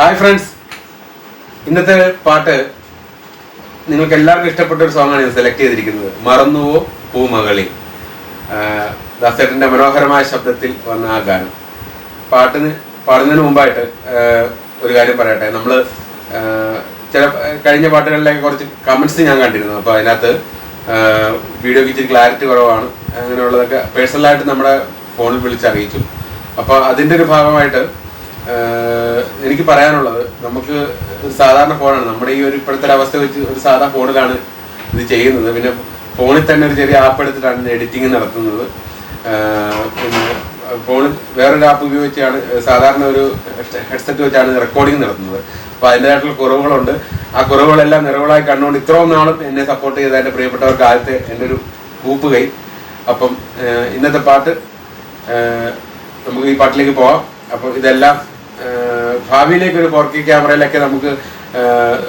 Hi friends ഇന്നത്തെ പാട്ട് നിങ്ങൾക്ക് എല്ലാവർക്കും ഇഷ്ടപ്പെട്ട ഒരു സോങ്ങാണ് ഞാൻ സെലക്ട് ചെയ്തിരിക്കുന്നത്. മറന്നുവോ പൂമകളി. ദാസേട്ടന്റെ മനോഹരമായ ശബ്ദത്തിൽ വന്ന ആ ഗാനം. പാട്ടിന് പാടുന്നതിന് മുമ്പായിട്ട് ഒരു കാര്യം പറയട്ടെ. നമ്മൾ ചില കഴിഞ്ഞ പാട്ടുകളിലേക്ക് കുറച്ച് കമൻസ് ഞാൻ കണ്ടിരുന്നു. അപ്പോൾ അതിനകത്ത് വീഡിയോ ഇച്ചിരി ക്ലാരിറ്റി കുറവാണ്. അങ്ങനെയുള്ളതൊക്കെ പേഴ്സണലായിട്ട് നമ്മുടെ ഫോണിൽ വിളിച്ചറിയിച്ചു. അപ്പോൾ അതിന്റെ ഒരു ഭാഗമായിട്ട് എനിക്ക് പറയാനുള്ളത് നമുക്ക് സാധാരണ ഫോണാണ്. നമ്മുടെ ഈ ഒരു ഇപ്പോഴത്തെ അവസ്ഥ വെച്ച് ഒരു സാധാ ഫോണിലാണ് ഇത് ചെയ്യുന്നത്. പിന്നെ ഫോണിൽ തന്നെ ഒരു ചെറിയ ആപ്പ് എടുത്തിട്ടാണ് എഡിറ്റിംഗ് നടത്തുന്നത്. പിന്നെ ഫോണിൽ വേറൊരു ആപ്പ് ഉപയോഗിച്ചാണ് സാധാരണ ഒരു ഹെഡ്സെറ്റ് വെച്ചാണ് റെക്കോർഡിംഗ് നടത്തുന്നത്. അപ്പോൾ അതിന്റെതായിട്ടുള്ള കുറവുകളുണ്ട്. ആ കുറവുകളെല്ലാം നിറവുകളായി കണ്ടുകൊണ്ട് ഇത്രയും നാളും എന്നെ സപ്പോർട്ട് ചെയ്ത എന്റെ പ്രിയപ്പെട്ടവർക്ക് ആദ്യത്തെ എന്റെ ഒരു കൂപ്പ് കൈ. അപ്പം ഇന്നത്തെ പാട്ട് നമുക്ക് ഈ പാട്ടിലേക്ക് പോവാം. അപ്പം ഇതെല്ലാം ഭാവിയിലേക്ക് ഒരു ഫോർ കെ ക്യാമറയിലൊക്കെ നമുക്ക്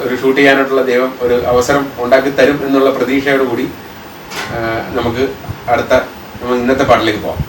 ഒരു ഷൂട്ട് ചെയ്യാനായിട്ടുള്ള ദൈവം ഒരു അവസരം ഉണ്ടാക്കി തരും എന്നുള്ള പ്രതീക്ഷയോടുകൂടി നമുക്ക് അടുത്ത നമ്മൾ ഇന്നത്തെ പാട്ടിലേക്ക് പോവാം.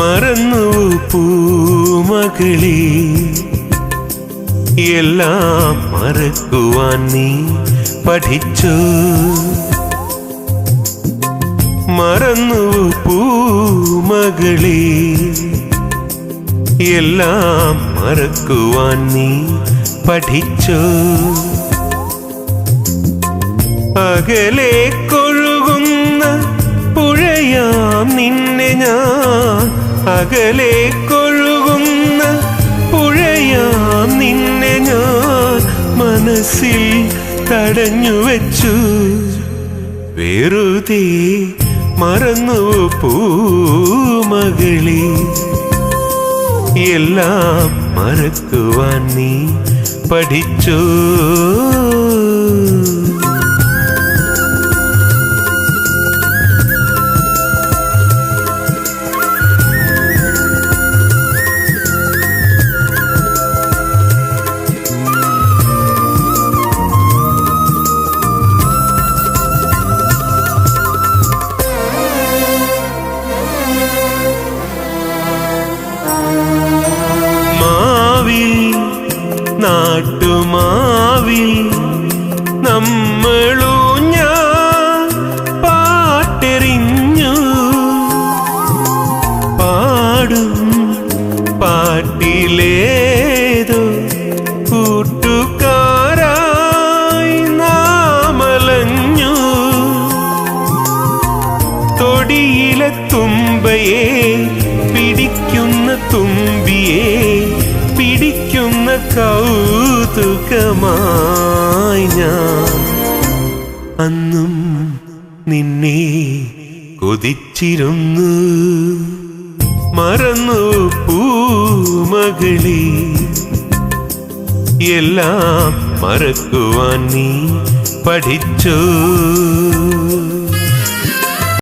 മറന്നു പൂമകളി. എല്ലാം മറക്കുവാൻ നീ പഠിച്ചു. മറന്നു പൂമകളി. എല്ലാം മറക്കുവാൻ നീ പഠിച്ചു. അകലെ കൊഴുകുന്ന പുഴയാം നിന്നെ ഞാൻ അകലെ കൊഴുകുന്ന പുഴയാം നിന്നെ ഞാൻ മനസ്സിൽ തടഞ്ഞു വെച്ചു. വെറുതെ മറന്നു പൂമകളി എല്ലാം മറക്കുവാൻ നീ പഠിച്ചോ. നമ്മളൂഞ്ഞ പാട്ടെറിഞ്ഞു. പാടും പാട്ടിലേതോ കൂട്ടുകാരായി നാമലഞ്ഞു. തൊടിയിലെ തുമ്പയെ പിടിക്കുന്ന തുമ്പിയെ പിടിക്കുന്ന കൗതുകമായി ഞാൻ അന്നും നിന്നെ കൊതിച്ചിരുന്നു. മറന്നു പൂമകളി എല്ലാം മറക്കുവാൻ നീ പഠിച്ചോ.